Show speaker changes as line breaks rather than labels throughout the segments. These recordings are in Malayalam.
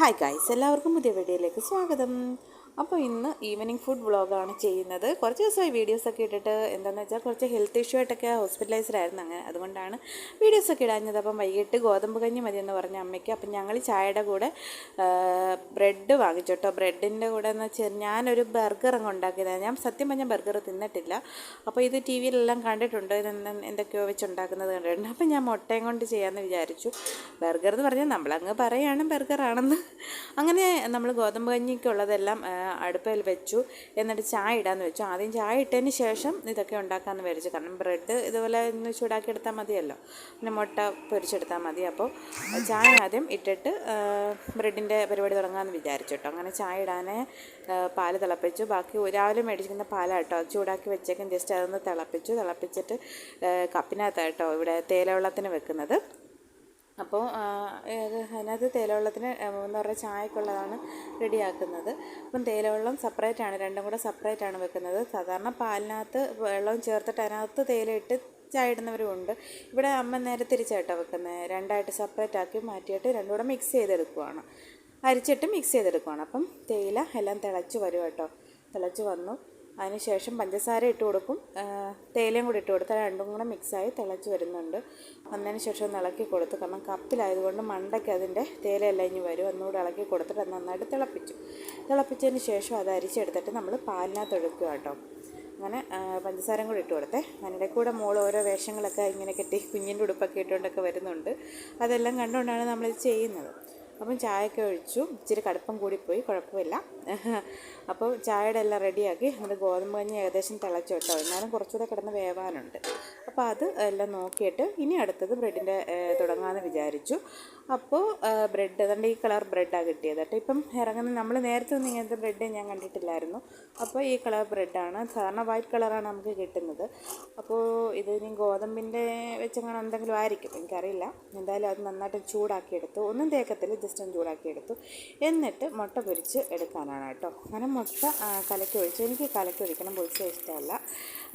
ഹായ് ഗൈസ് എല്ലാവർക്കും പുതിയ വീഡിയോയിലേക്ക് സ്വാഗതം. അപ്പോൾ ഇന്ന് ഈവനിങ് ഫുഡ് വ്ളോഗാണ് ചെയ്യുന്നത്. കുറച്ച് ദിവസമായി വീഡിയോസൊക്കെ ഇട്ടിട്ട് എന്താണെന്ന് വെച്ചാൽ കുറച്ച് ഹെൽത്ത് ഇഷ്യൂ ആയിട്ടൊക്കെ ഹോസ്പിറ്റലൈസ്ഡ് ആയിരുന്നു അങ്ങനെ. അതുകൊണ്ടാണ് വീഡിയോസൊക്കെ ഇടാഞ്ഞത്. അപ്പം വൈകിട്ട് ഗോതമ്പ് കഞ്ഞി മതി എന്ന് പറഞ്ഞ അമ്മയ്ക്ക്. അപ്പം ഞങ്ങൾ ചായയുടെ കൂടെ ബ്രെഡ് വാങ്ങിച്ചു കേട്ടോ. ബ്രെഡിന്റെ കൂടെ എന്ന് വെച്ചാൽ ഞാനൊരു ബർഗർ അങ്ങ് ഉണ്ടാക്കിയതാണ് ഞാൻ സത്യം പറഞ്ഞാൽ ബർഗർ തിന്നിട്ടില്ല. അപ്പോൾ ഇത് ടി വിയിലെല്ലാം കണ്ടിട്ടുണ്ട് എന്തൊക്കെയോ വെച്ച് ഉണ്ടാക്കുന്നത് കണ്ടിട്ടുണ്ട്. അപ്പം ഞാൻ മുട്ടയും കൊണ്ട് ചെയ്യാമെന്ന് വിചാരിച്ചു. ബർഗർ എന്ന് പറഞ്ഞാൽ നമ്മളങ്ങ് പറയുകയാണ് ബർഗറാണെന്ന് അങ്ങനെ നമ്മൾ ഗോതമ്പ് കഞ്ഞിക്കുള്ളതെല്ലാം അടുപ്പിൽ വെച്ചു. എന്നിട്ട് ചായ ഇടാമെന്ന് വെച്ചു. ആദ്യം ചായ ഇട്ടതിന് ശേഷം ഇതൊക്കെ ഉണ്ടാക്കാമെന്ന് വിചാരിച്ചു. കാരണം ബ്രെഡ് ഇതുപോലെ ഒന്ന് ചൂടാക്കി എടുത്താൽ മതിയല്ലോ. പിന്നെ മുട്ട പൊരിച്ചെടുത്താൽ മതി. അപ്പോൾ ചായ ആദ്യം ഇട്ടിട്ട് ബ്രെഡിന്റെ പരിപാടി തുടങ്ങാമെന്ന് വിചാരിച്ചു കേട്ടോ. അങ്ങനെ ചായ ഇടാനേ പാൽ തിളപ്പിച്ചു. ബാക്കി രാവിലെ മേടിച്ചിരിക്കുന്ന പാലാട്ടോ. ചൂടാക്കി വെച്ചേക്കും. ജസ്റ്റ് അതൊന്ന് തിളപ്പിച്ചു. തിളപ്പിച്ചിട്ട് കപ്പിനകത്തായിട്ടോ ഇവിടെ തേലവെള്ളത്തിന് വെക്കുന്നത്. അപ്പോൾ അതിനകത്ത് തേയിലവെള്ളത്തിന് എന്താ പറയുക ചായക്കുള്ളതാണ് റെഡിയാക്കുന്നത്. അപ്പം തേയിലവെള്ളം സെപ്പറേറ്റ് ആണ് രണ്ടും കൂടെ ആണ് വെക്കുന്നത്. സാധാരണ പാലിനകത്ത് വെള്ളം ചേർത്തിട്ട് അതിനകത്ത് തേയിലയിട്ട് ചായ ഇടുന്നവരുമുണ്ട് ഇവിടെ അമ്മ നേരെ തിരിച്ചായിട്ടാണ് വെക്കുന്നത് രണ്ടായിട്ട് സെപ്പറേറ്റ് ആക്കി മാറ്റിയിട്ട് രണ്ടും കൂടെ മിക്സ് ചെയ്തെടുക്കുവാണ്. അരിച്ചിട്ട് മിക്സ് ചെയ്തെടുക്കുവാണ്. അപ്പം തേയില എല്ലാം തിളച്ച് വരും കേട്ടോ. തിളച്ച് വന്നു. അതിനുശേഷം പഞ്ചസാര ഇട്ട് കൊടുക്കും. തേയിലയും കൂടി ഇട്ട് കൊടുത്താൽ രണ്ടും കൂടെ മിക്സായി തിളച്ച് വരുന്നുണ്ട്. വന്നതിന് ശേഷം ഒന്ന് ഇളക്കി കൊടുത്തു കാരണം കപ്പിലായതുകൊണ്ട് മണ്ടയ്ക്ക് അതിന്റെ തേയിലയെല്ലാം ഇനി വരും. ഒന്നുകൂടെ ഇളക്കി കൊടുത്തിട്ട് അത് നന്നായിട്ട് തിളപ്പിച്ചു. തിളപ്പിച്ചതിന് ശേഷം അത് അരിച്ചെടുത്തിട്ട് നമ്മൾ പാലിനകത്ത് ഒഴുക്കുക കേട്ടോ. അങ്ങനെ പഞ്ചസാരയും കൂടി ഇട്ട് കൊടുത്തേ. അതിന്റെ കൂടെ മോൾ ഓരോ വേഷങ്ങളൊക്കെ ഇങ്ങനെ കെട്ടി കുഞ്ഞിന്റെ ഉടുപ്പൊക്കെ ഇട്ടുകൊണ്ടൊക്കെ വരുന്നുണ്ട്. അതെല്ലാം കണ്ടുകൊണ്ടാണ് നമ്മളിത് ചെയ്യുന്നത്. അപ്പം ചായയൊക്കെ ഒഴിച്ചു. ഇച്ചിരി കടുപ്പം കൂടിപ്പോയി കുഴപ്പമില്ല. അപ്പോൾ ചായയുടെ എല്ലാം റെഡിയാക്കി നമ്മുടെ ഗോതമ്പ് കഞ്ഞി ഏകദേശം തിളച്ചു കേട്ടോ. എന്നാലും കുറച്ചുകൂടെ കിടന്ന് വേവാനുണ്ട്. അപ്പോൾ അത് എല്ലാം നോക്കിയിട്ട് ഇനി അടുത്തത് ബ്രെഡിന്റെ തുടങ്ങാമെന്ന് വിചാരിച്ചു. അപ്പോൾ ബ്രെഡ് അതുകൊണ്ട് ഈ കളർ ബ്രെഡാണ് കിട്ടിയത് കേട്ടോ. ഇപ്പം ഇറങ്ങുന്ന നമ്മൾ നേരത്തെ ഒന്നും ഇങ്ങനത്തെ ബ്രെഡ് ഞാൻ കണ്ടിട്ടില്ലായിരുന്നു. അപ്പോൾ ഈ കളർ ബ്രെഡാണ്. സാധാരണ വൈറ്റ് കളറാണ് നമുക്ക് കിട്ടുന്നത്. അപ്പോൾ ഇത് ഇനി ഗോതമ്പിന്റെ വെച്ചങ്ങനെ എന്തെങ്കിലും ആയിരിക്കും. എനിക്കറിയില്ല. എന്തായാലും അത് നന്നായിട്ട് ചൂടാക്കിയെടുത്തു. ഒന്നും തേക്കത്തില്ല. ജസ്റ്റ് ഒന്ന് ചൂടാക്കിയെടുത്തു. എന്നിട്ട് മുട്ട പൊരിച്ച് എടുക്കാനാണ് കേട്ടോ. അങ്ങനെ മുട്ട കലക്കി ഒഴിച്ച്. എനിക്ക് കലക്കി ഒഴിക്കണം പൊരിച്ച ഇഷ്ടമല്ല.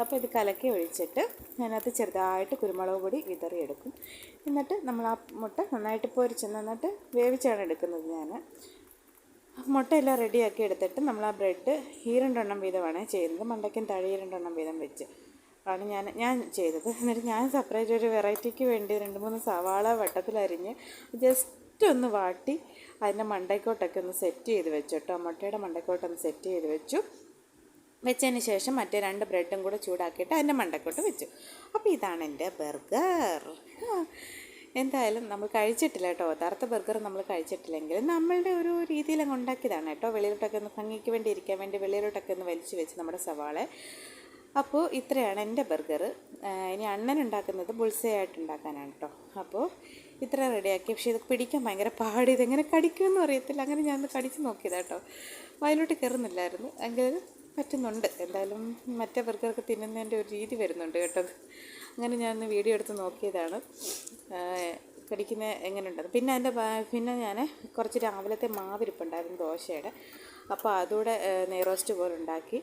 അപ്പോൾ ഇത് കലക്കി ഒഴിച്ചിട്ട് അതിനകത്ത് ചെറുതായിട്ട് കുരുമുളക് പൊടി വിതറിയെടുക്കും. എന്നിട്ട് നമ്മൾ ആ മുട്ട നന്നായിട്ട് പൊരിച്ച് നന്നായിട്ട് വേവിച്ചാണ് എടുക്കുന്നത് ഞാൻ. മുട്ടയെല്ലാം റെഡിയാക്കി എടുത്തിട്ട് നമ്മൾ ആ ബ്രെഡ് ഈ രണ്ടെണ്ണം വീതമാണ് ചെയ്യുന്നത്. മണ്ടയ്ക്കും തഴി രണ്ടെണ്ണം വീതം വെച്ച് ആണ് ഞാൻ ഞാൻ ചെയ്തത്. എന്നിട്ട് ഞാൻ സെപ്പറേറ്റ് ഒരു വെറൈറ്റിക്ക് വേണ്ടി രണ്ട് മൂന്ന് സവാള വട്ടത്തിലരിഞ്ഞ് ജസ്റ്റ് ഒന്ന് വാട്ടി അതിന്റെ മണ്ടയ്ക്കോട്ടൊക്കെ ഒന്ന് സെറ്റ് ചെയ്ത് വെച്ചു കേട്ടോ മുട്ടയുടെ മണ്ടയ്ക്കോട്ടൊന്ന് സെറ്റ് ചെയ്ത് വെച്ചു. വെച്ചതിന് ശേഷം മറ്റേ രണ്ട് ബ്രെഡും കൂടെ ചൂടാക്കിയിട്ട് അതിന്റെ മണ്ടക്കോട്ട് വെച്ചു. അപ്പോൾ ഇതാണ് എന്റെ ബർഗർ. എന്തായാലും നമ്മൾ കഴിച്ചിട്ടില്ല കേട്ടോ യഥാർത്ഥ ബർഗർ നമ്മൾ കഴിച്ചിട്ടില്ലെങ്കിലും നമ്മളുടെ ഒരു രീതിയിൽ അങ്ങ് ഉണ്ടാക്കിയതാണ് കേട്ടോ വെളിയിലോട്ടൊക്കെ ഒന്ന് ഭംഗിക്ക് വേണ്ടി ഇരിക്കാൻ വേണ്ടി വെളിയിലോട്ടൊക്കെ ഒന്ന് വലിച്ചു വെച്ച് നമ്മുടെ സവാള. അപ്പോൾ ഇത്രയാണ് എന്റെ ബർഗർ. ഇനി അണ്ണൻ ഉണ്ടാക്കുന്നത് ബുൾസയായിട്ട് ഉണ്ടാക്കാനാണ് കേട്ടോ അപ്പോൾ ഇത്ര റെഡിയാക്കി. പക്ഷേ ഇത് പിടിക്കാൻ ഭയങ്കര പാടി. ഇതെങ്ങനെ കടിക്കുമെന്ന് അറിയത്തില്ല. അങ്ങനെ ഞാൻ കടിച്ച് നോക്കിയതാ കേട്ടോ വയലോട്ട് കയറുന്നില്ലായിരുന്നു. എങ്കിലും പറ്റുന്നുണ്ട്. എന്തായാലും മറ്റേ ബർഗറൊക്കെ തിന്നുന്നതിന്റെ ഒരു രീതി വരുന്നുണ്ട് കേട്ടോ. അങ്ങനെ ഞാൻ വീഡിയോ എടുത്ത് നോക്കിയതാണ്. കടിക്കുന്ന എങ്ങനെയുണ്ടെന്ന്. പിന്നെ എന്റെ പിന്നെ ഞാൻ കുറച്ച് രാവിലത്തെ മാവിരിപ്പുണ്ടായിരുന്നു ദോശയുടെ. അപ്പോൾ അതുകൂടെ നെയ്റോസ്റ്റ് പോലെ ഉണ്ടാക്കി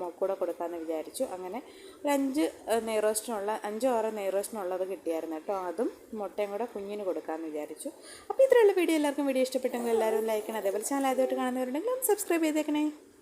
മോക്കൂടെ കൊടുക്കാമെന്ന് വിചാരിച്ചു. അങ്ങനെ ഒരു അഞ്ച് നെയ്റോസ്റ്റിനുള്ള അഞ്ചോ ആറോ നെയ്റോസ്റ്റിനുള്ളത് കിട്ടിയായിരുന്നു കേട്ടോ. അതും മുട്ടയും കൂടെ കുഞ്ഞിന് കൊടുക്കാമെന്ന് വിചാരിച്ചു. അപ്പോൾ ഇത്രയുള്ള വീഡിയോ. എല്ലാവർക്കും വീഡിയോ ഇഷ്ടപ്പെട്ടെങ്കിൽ എല്ലാവരും ലൈക്കണം അതേപോലെ ചാനൽ ആദ്യമായിട്ട് കാണുന്നവരുണ്ടെങ്കിൽ ഒന്ന് സബ്സ്ക്രൈബ് ചെയ്തേക്കണേ.